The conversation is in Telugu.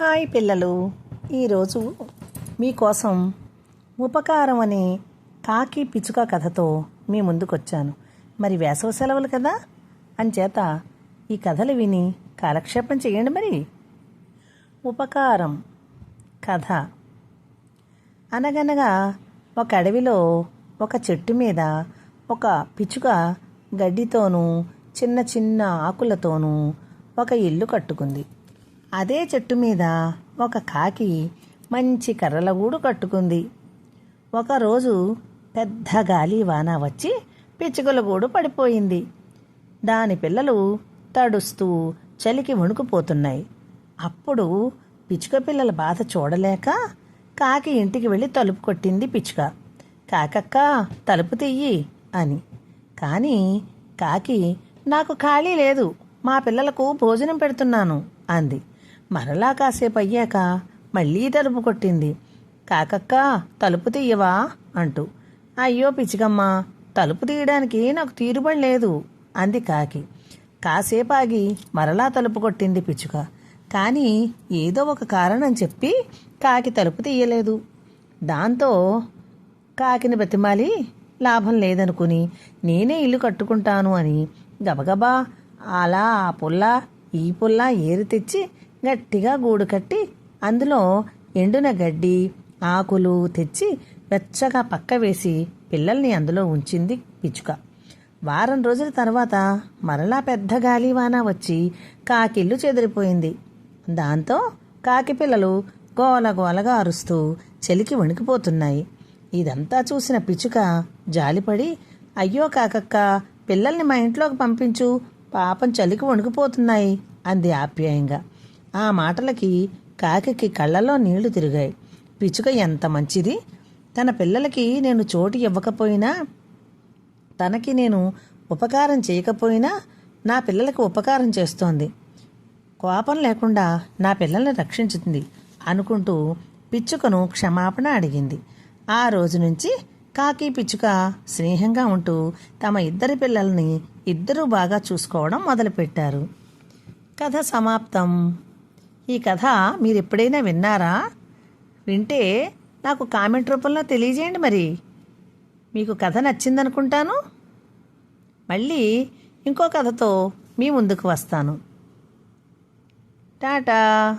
హాయ్ పిల్లలు. ఈరోజు మీకోసం ఉపకారం అనే కాకి పిచ్చుక కథతో మీ ముందుకొచ్చాను. మరి వేసవ సెలవులు కదా? అంచేత ఈ కథలు విని కాలక్షేపం చేయండి మరి. ఉపకారం కథ. అనగనగా ఒక అడవిలో ఒక చెట్టు మీద ఒక పిచ్చుక గడ్డితోనూ చిన్న చిన్న ఆకులతోనూ ఒక ఇల్లు కట్టుకుంది. అదే చెట్టు మీద ఒక కాకి మంచి కర్రల గూడు కట్టుకుంది. ఒకరోజు పెద్ద గాలి వాన వచ్చి పిచ్చుకల గూడు పడిపోయింది. దాని పిల్లలు తడుస్తూ చలికి వణుకుపోతున్నాయి. అప్పుడు పిచ్చుక పిల్లల బాధ చూడలేక కాకి ఇంటికి వెళ్ళి తలుపు కొట్టింది పిచ్చుక. కాకక్క తలుపు తీయి అని. కానీ కాకి నాకు ఖాళీ లేదు. మా పిల్లలకు భోజనం పెడుతున్నాను అంది. మరలా కాసేపు అయ్యాక మళ్ళీ తలుపు కొట్టింది. కాకక్క తలుపు తీయవా? అంటూ. అయ్యో పిచ్చికమ్మ తలుపు తీయడానికి నాకు తీరుబడి లేదు అంది కాకి. కాసేపు ఆగి మరలా తలుపు కొట్టింది పిచ్చుక. కానీ ఏదో ఒక కారణం చెప్పి కాకి తలుపు తీయలేదు. దాంతో కాకిని బతిమాలి లాభం లేదనుకుని నేనే ఇల్లు కట్టుకుంటాను అని గబగబా అలా ఆ పుల్ల ఈ పుల్ల ఏరి తెచ్చి గట్టిగా గూడు కట్టి అందులో ఎండున గడ్డి ఆకులు తెచ్చి వెచ్చగా పక్క వేసి పిల్లల్ని అందులో ఉంచింది పిచ్చుక. వారం రోజుల తర్వాత మరలా పెద్ద గాలివాన వచ్చి కాకిల్లు చెదిరిపోయింది. దాంతో కాకి పిల్లలు గోల గోలగా అరుస్తూ చలికి వణికిపోతున్నాయి. ఇదంతా చూసిన పిచ్చుక జాలిపడి అయ్యో కాకక్క పిల్లల్ని మా ఇంట్లోకి పంపించు పాపం చలికి వణికిపోతున్నాయి అంది ఆప్యాయంగా. ఆ మాటలకి కాకికి కళ్ళలో నీళ్ళు తిరిగాయి. పిచ్చుక ఎంత మంచిది? తన పిల్లలకి నేను చోటు ఇవ్వకపోయినా తనకి నేను ఉపకారం చేయకపోయినా నా పిల్లలకి ఉపకారం చేస్తోంది. కోపం లేకుండా నా పిల్లల్ని రక్షించుతుంది అనుకుంటూ పిచ్చుకను క్షమాపణ అడిగింది. ఆ రోజు నుంచి కాకి పిచ్చుక స్నేహంగా ఉంటూ తమ ఇద్దరి పిల్లల్ని ఇద్దరూ బాగా చూసుకోవడం మొదలుపెట్టారు. కథ సమాప్తం. ఈ కథ మీరు ఎప్పుడైనా విన్నారా? వింటే నాకు కామెంట్ రూపంలో తెలియజేయండి మరి. మీకు కథ నచ్చిందనుకుంటాను? మళ్ళీ ఇంకో కథతో మీ ముందుకు వస్తాను. టాటా!